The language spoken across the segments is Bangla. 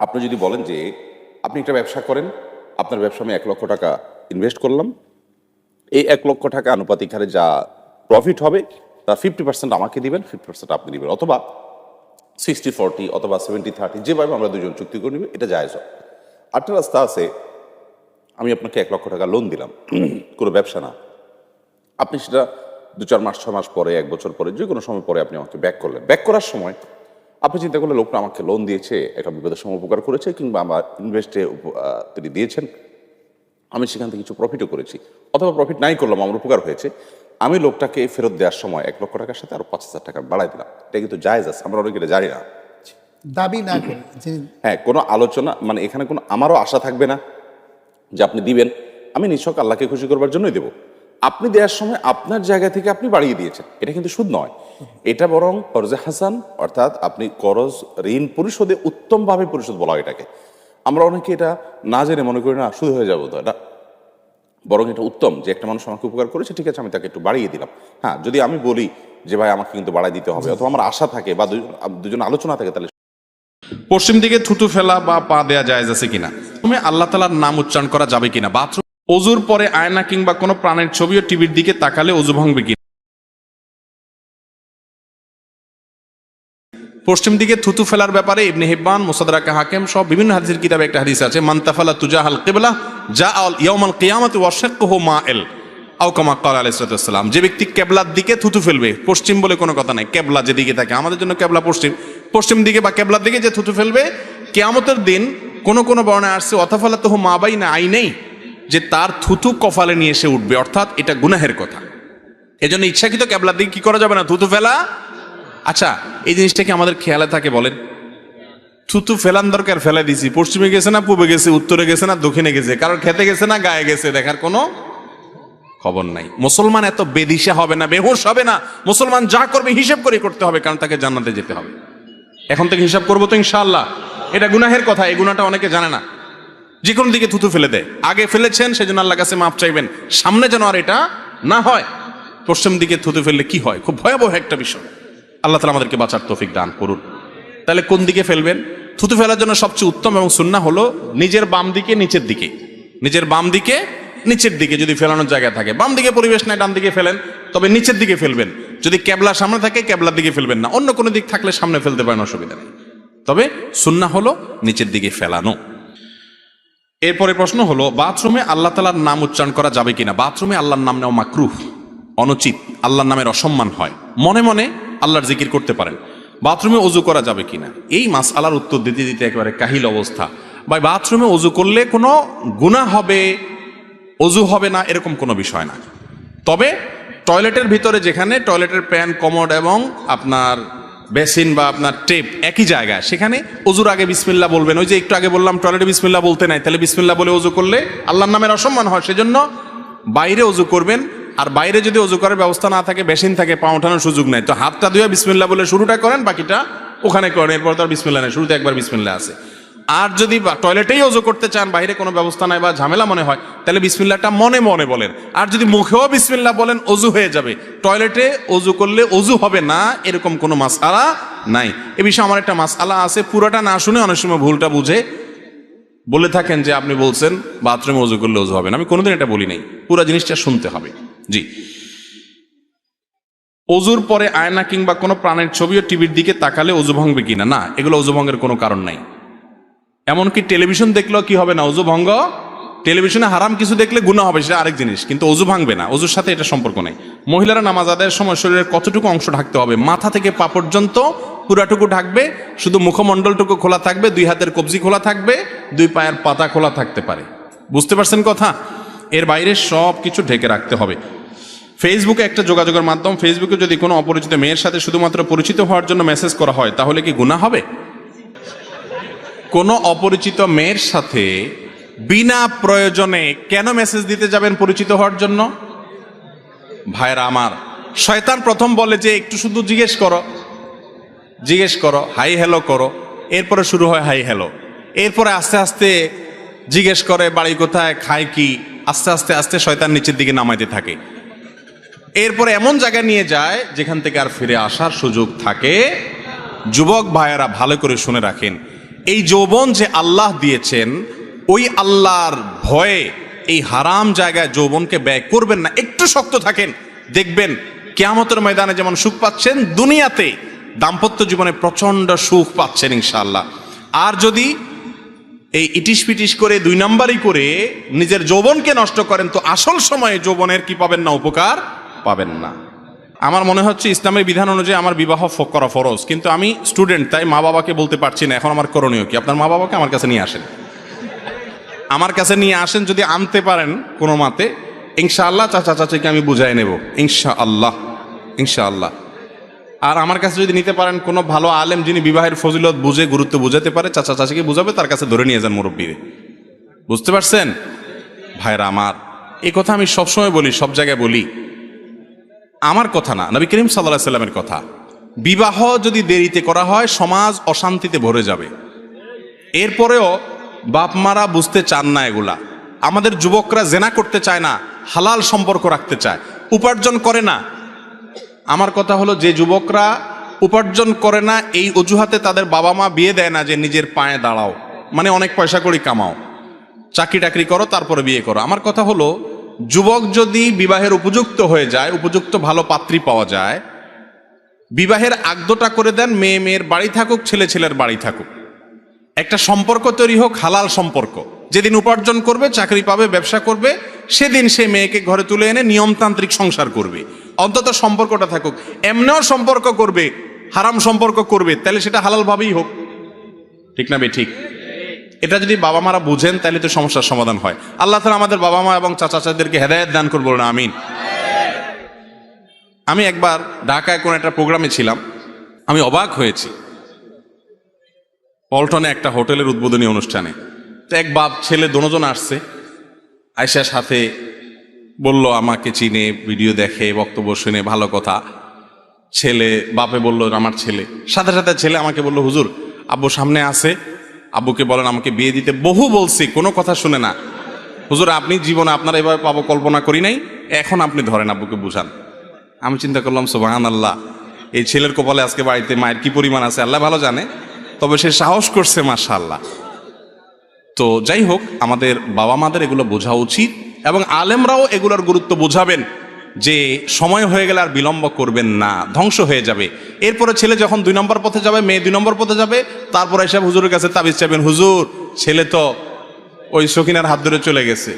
আপনি যদি বলেন যে আপনি একটা ব্যবসা করেন, আপনার ব্যবসা আমি এক লক্ষ টাকা ইনভেস্ট করলাম, এই এক লক্ষ টাকা আনুপাতিক হারে যা প্রফিট হবে তার ফিফটি পার্সেন্ট আমাকে দিবেন ফিফটি পার্সেন্ট আপনি দিবেন, অথবা সিক্সটি ফোরটি অথবা সেভেন্টি থার্টি যেভাবে আমরা দুজন চুক্তি করে নিবে, এটা জায়জ হয় আরেকটা রাস্তা আছে, আমি আপনাকে এক লক্ষ টাকা লোন দিলাম, কোনো ব্যবসা না। আপনি সেটা দু চার মাস ছ মাস পরে, এক বছর পরে যে কোনো সময় পরে আপনি আমাকে ব্যাক করলেন। ব্যাক করার সময় আপনি চিন্তা করলে লোকটা আমাকে লোন দিয়েছে একটা বিপদের সময় উপকার করেছে কিংবা আমার ইনভেস্টে তিনি দিয়েছেন। আমি সেখান থেকে কিছু প্রফিটও করেছি। অথবা প্রফিট নাই করলাম আমার উপকার হয়েছে। আমি লোকটাকে ফেরত দেওয়ার সময় এক লক্ষ টাকার সাথে আরও পাঁচ হাজার টাকা বাড়াই দিলাম। এটা কিন্তু জায়েজ আছে আমরা অনেকে জানি না। দাবি না হ্যাঁ কোনো আলোচনা মানে এখানে কোনো আমারও আশা থাকবে না যে আপনি দিবেন। আমি নিছক আল্লাহকে খুশি করবার জন্যই দেব। আপনি দেওয়ার সময় আপনার জায়গা থেকে আপনি বাড়িয়ে দিয়েছেন। এটা কিন্তু সুদ নয়। এটা বরং করজে হাসান, অর্থাৎ আপনি করজ ঋণ পরিশোধে উত্তমভাবে পরিশোধ বলা হয় এটাকে। আমরা অনেকে এটা না জেনে মনে করি না, সুদ হয়ে যাব তো। এটা বরং এটা উত্তম যে একটা মানুষ আমাকে উপকার করেছে, ঠিক আছে, আমি তাকে একটু বাড়িয়ে দিলাম। হ্যাঁ যদি আমি বলি যে, ভাই, আমাকে কিন্তু বাড়াই দিতে হবে অথবা আমার আশা থাকে বা দুজন আলোচনা থাকে, তাহলে পশ্চিম দিকে থুতু ফেলা বা পা দেয়া জায়েজ আছে কিনা? তুমি আল্লাহ তালার নাম উচ্চারণ করা যাবে কিনা? বাথরুম অজুর পরে আয়না কিংবা কোনো প্রাণের ছবি ও টিভির দিকে তাকালে অজু ভাঙবে কিনা? পশ্চিম দিকে থুতু ফেলার ব্যাপারে ইবনে হিব্বান, মুসাদরাকা হাকেম সব বিভিন্ন হাদিসের কিতাবে একটা হাদিস আছে মান্তাফালা তুজা তুজাহাল কিবলা যা আল ইয়াউমাল কিয়ামতি ওয়াশাক্কুহু মাইল। আও কামা ক্বালা আলাইহিস সালাম, যে ব্যক্তি কেবলার দিকে থুতু ফেলবে, পশ্চিম বলে কোনো কথা নাই। কেবলা যেদিকে থাকে, আমাদের জন্য কেবলা পশ্চিম। পশ্চিম দিকে বা কেবলার দিকে যে থুতু ফেলবে, কেয়ামতের দিন কোন কোন বর্ণায় আসছে অথাফালা তো মা বাই না আই নেই যে তার থুতু কফালে নিয়ে এসে উঠবে, অর্থাৎ এটা গুনাহের কথা। এজন্য ইচ্ছাকৃত কেবলার দিকে কি করা যাবে না? থুতু ফেলা? আচ্ছা এই জিনিসটা কি আমাদের খেয়ালে থাকে বলেন? থুতু ফেলান দরকার, ফেলে দিছি। পশ্চিমে গেছে না, পূবে গেছে, উত্তরে গেছে না, দক্ষিণে গেছে? কারণ খেতে গেছে না, গায়ে গেছে? দেখার কোনো খবর নাই। মুসলমান এত বেদিশা হবে না, বেহুশ হবে না। মুসলমান যা করবে, হিসেব করে করতে হবে, কারণ তাকে জান্নাতে যেতে হবে। এখন থেকে হিসাব করব তো ইনশাআল্লাহ। এটা গুনাহের কথা, এই গুনাহটা অনেকে জানে না। যে কোনো দিকে থুতু ফেলে দেয়। আগে ফেলেছেন, সেজন্য আল্লাহ কাছে মাপ চাইবেন। সামনে যেন আর এটা না হয়। পশ্চিম দিকে থুতু ফেললে কি হয়? খুব ভয়াবহ একটা বিষয়। আল্লাহ তালা আমাদেরকে বাঁচার তৌফিক দান করুন। তাহলে কোন দিকে ফেলবেন? থুতু ফেলার জন্য সবচেয়ে উত্তম এবং সুন্না হলো নিজের বাম দিকে, নিচের দিকে। নিজের বাম দিকে, নিচের দিকে যদি ফেলানোর জায়গা থাকে। বাম দিকে পরিবেশ নাই, ডান দিকে ফেলেন। তবে নিচের দিকে ফেলবেন। যদি ক্যাবলা সামনে থাকে, ক্যাবলার দিকে ফেলবেন না। অন্য কোনো দিক থাকলে সামনে ফেলতে পারেন, অসুবিধা নেই। তবে সুন্না হলো নিচের দিকে ফেলানো। এরপরে প্রশ্ন হলো, বাথরুমে আল্লাহ তালার নাম উচ্চারণ করা যাবে কিনা? বাথরুমে আল্লাহর নাম নেওয়া মাকরুহ, অনুচিত, আল্লাহর নামের অসম্মান হয়। মনে মনে আল্লাহর জিকির করতে পারেন। বাথরুমে অজু করা যাবে কিনা? এই মাস আল্লাহর উত্তর দিতে দিতে একেবারে কাহিল অবস্থা। বা বাথরুমে অজু করলে কোনো গুণা হবে, অজু হবে না, এরকম কোনো বিষয় না। তবে, টয়লেটের ভিতরে যেখানে টয়লেটের প্যান, কমোড এবং আপনার বেসিন বা আপনার টেপ একই জায়গা সেখানে অজুর আগে বিসমিল্লা বলবেন। ওই যে একটু আগে বললাম টয়লেটে বিসমিল্লা বলতে নাই, তাহলে বিসমিল্লা বলে অজু করলে আল্লাহর নামের অসম্মান হয়, সেজন্য বাইরে অজু করবেন। আর বাইরে যদি অজু করার ব্যবস্থা না থাকে, বেসিন থাকে, পা ওঠানোর সুযোগ নাই। তো হাতটা ধুয়ে বিসমিল্লা বলে শুরুটা করেন, বাকিটা ওখানে করেন, এরপর তো আর বিসমিল্লা নেই, শুরুতে একবার বিসমিল্লা আছে। আর যদি টয়লেটেই অজু করতে চান, বাইরে কোনো ব্যবস্থা নাই বা ঝামেলা মনে হয়, তাহলে বিসমিল্লাটা মনে মনে বলেন। আর যদি মুখেও বিসমিল্লা বলেন, অজু হয়ে যাবে। টয়লেটে অজু করলে অজু হবে না, এরকম কোনো মাসআলা নাই। এ বিষয়ে আমার একটা মাসআলা আছে, পুরোটা না শুনে অনেক সময় ভুলটা বুঝে বলে থাকেন যে আপনি বলছেন বাথরুমে অজু করলে অজু হবে না। আমি কোনোদিন এটা বলি নাই, পুরো জিনিসটা শুনতে হবে। জি। অজুর পরে আয়না কিংবা কোনো প্রাণের ছবি ও টিভির দিকে তাকালে অজু ভাঙবে কিনা? না, এগুলো অজু ভঙ্গের কোনো কারণ নাই। এমনকি টেলিভিশন দেখলেও কি হবে না? অজু ভঙ্গ? টেলিভিশনে হারাম কিছু দেখলে গুণা হবে, সেটা আরেক জিনিস। কিন্তু অজু ভাঙবে না, অজুর সাথে এটা সম্পর্ক নেই। মহিলারা নামাজ আদায়ের সময় শরীরের কতটুকু অংশ ঢাকতে হবে? মাথা থেকে পা পর্যন্ত পুরাটুকু ঢাকবে, শুধু মুখমণ্ডলটুকু খোলা থাকবে, দুই হাতের কবজি খোলা থাকবে, দুই পায়ের পাতা খোলা থাকতে পারে। বুঝতে পারছেন কথা? এর বাইরে সব কিছু ঢেকে রাখতে হবে। ফেসবুকে একটা যোগাযোগের মাধ্যম ফেসবুকে যদি কোনো অপরিচিত মেয়ের সাথে শুধুমাত্র পরিচিত হওয়ার জন্য মেসেজ করা হয়, তাহলে কি গুণা হবে? কোনো অপরিচিত মেয়ের সাথে বিনা প্রয়োজনে কেন মেসেজ দিতে যাবেন পরিচিত হওয়ার জন্য? ভাইরা আমার, শয়তান প্রথম বলে যে একটু শুধু জিজ্ঞেস করো। জিজ্ঞেস করো, হাই, হ্যালো করো। এরপরে শুরু হয়, হাই, হ্যালো এরপরে আস্তে আস্তে জিজ্ঞেস করে, বাড়ি কোথায়? খায় কি? আস্তে আস্তে আস্তে শয়তান নিচের দিকে নামাইতে থাকে। এরপরে এমন জায়গায় নিয়ে যায়, যেখান থেকে আর ফিরে আসার সুযোগ থাকে। যুবক ভাইয়েরা ভালো করে শুনে রাখেন। এই যৌবন যে আল্লাহ দিয়েছেন, ওই আল্লাহর ভয়ে এই হারাম জায়গায় যৌবনকে ব্যয় করবেন না। একটু শক্ত থাকেন, দেখবেন কেয়ামতের ময়দানে যেমন সুখ পাচ্ছেন, দুনিয়াতে দাম্পত্য জীবনে প্রচণ্ড সুখ পাচ্ছেন ইনশাআল্লাহ। আর যদি এই ইটিস পিটিস করে, দুই নাম্বারই করে নিজের যৌবনকে নষ্ট করেন, তো আসল সময়ে যৌবনের কি পাবেন না, উপকার পাবেন না। আমার মনে হচ্ছে ইসলামের বিধান অনুযায়ী আমার বিবাহ করা ফরজ। কিন্তু আমি স্টুডেন্ট, তাই মা বাবাকে বলতে পারছি না। এখন আমার করণীয় কি? আপনার মা বাবাকে আমার কাছে নিয়ে আসেন। আমার কাছে নিয়ে আসেন যদি আনতে পারেন কোনো মাতে, ইনশাআল্লাহ চাচা চাচিকে আমি বুঝাই নেব। ইনশা আল্লাহ ইনশা আল্লাহ আর আমার কাছে যদি নিতে পারেন কোনো ভালো আলেম যিনি বিবাহের ফজিলত বুঝে, গুরুত্ব বুঝাতে পারে, চাচা চাচিকে বুঝাবে, তার কাছে ধরে নিয়ে যান মুরব্বীরে। বুঝতে পারছেন? ভাইরা আমার এই কথা আমি সবসময় বলি, সব জায়গায় বলি। আমার কথা না, নবী করিম সাল্লাহ সাল্লামের কথা। বিবাহ যদি দেরিতে করা হয়, সমাজ অশান্তিতে ভরে যাবে। এরপরেও বাপ মারা বুঝতে চান না এগুলা। আমাদের যুবকরা জেনা করতে চায় না, হালাল সম্পর্ক রাখতে চায়। উপার্জন করে না। আমার কথা হলো, যে যুবকরা উপার্জন করে না, এই অজুহাতে তাদের বাবা মা বিয়ে দেয় না, যে নিজের পায়ে দাঁড়াও। মানে অনেক পয়সা করি কামাও। চাকরি টাকরি করো, তারপরে বিয়ে করো। আমার কথা হলো যুবক যদি বিবাহের উপযুক্ত হয়ে যায়, উপযুক্ত ভালো পাত্রী পাওয়া যায়, বিবাহের আগদোটা করে দেন মেয়ে মেয়ের বাড়ি থাকুক, ছেলে ছেলের বাড়ি থাকুক। একটা সম্পর্ক তৈরি হোক, হালাল সম্পর্ক। যেদিন উপার্জন করবে, চাকরি পাবে, ব্যবসা করবে, সেদিন সে মেয়েকে ঘরে তুলে এনে নিয়মতান্ত্রিক সংসার করবে। অন্তত সম্পর্কটা থাকুক। এমনিও সম্পর্ক করবে, হারাম সম্পর্ক করবে, তাহলে সেটা হালালভাবেই হোক। ঠিক না বে, ঠিক? এটা যদি বাবা মারা বুঝেন, তাহলে তো সমস্যার সমাধান হয়। আল্লাহ তালা আমাদের বাবা মা এবং চাচা চাচাদেরকে হেদায়ত দান করব না আমিন। আমি একবার ঢাকায় কোনো একটা প্রোগ্রামে ছিলাম, আমি অবাক হয়েছি। পল্টনে একটা হোটেলের উদ্বোধনী অনুষ্ঠানে। তো এক বাপ ছেলে দোনোজন আসছে আয়সার সাথে বলল, আমাকে চিনে, ভিডিও দেখে, বক্তব্য শুনে, ভালো কথা। ছেলে, বাপে বলল, আমার ছেলে। সাথে সাথে ছেলে আমাকে বলল, হুজুর, আব্বু সামনে আছে। আব্বুকে বলেন, আমাকে বিয়ে দিতে বহু বলছি, কোনো কথা শুনে না। হুজুর, আপনি জীবনে আপনার এভাবে পাবো কল্পনা করি নাই, এখন আপনি ধরেন আব্বুকে বুঝান। আমি চিন্তা করলাম সোবাহান আল্লাহ এই ছেলের কপালে আজকে বাড়িতে মায়ের কি পরিমাণ আছে, আল্লাহ ভালো জানে, তবে সে সাহস করছে, মাশাআল্লাহ। তো যাই হোক, আমাদের বাবা মাদের এগুলো বোঝা উচিত এবং আলেমরাও এগুলোর গুরুত্ব বোঝাবেন। যে সময় হয়ে গেলে আর বিলম্ব করবেন না, ধ্বংস হয়ে যাবে। এরপরে ছেলে যখন দুই নম্বর পথে যাবে, মেয়ে দুই নম্বর পথে যাবে, তারপর এসব হুজুরের কাছে তাবিজ চাইবেন, হুজুর, ছেলে তো ওই সকিনার হাত ধরে চলে গেছে।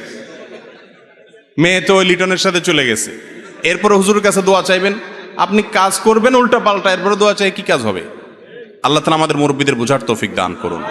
মেয়ে তো ওই লিটনের সাথে চলে গেছে। এরপরে হুজুরের কাছে দোয়া চাইবেন, আপনি কাজ করবেন উল্টা পাল্টা, এরপরে দোয়া চাই কি কাজ হবে? আল্লাহ তালা আমাদের মুরব্বীদের বোঝার তৌফিক দান করুন।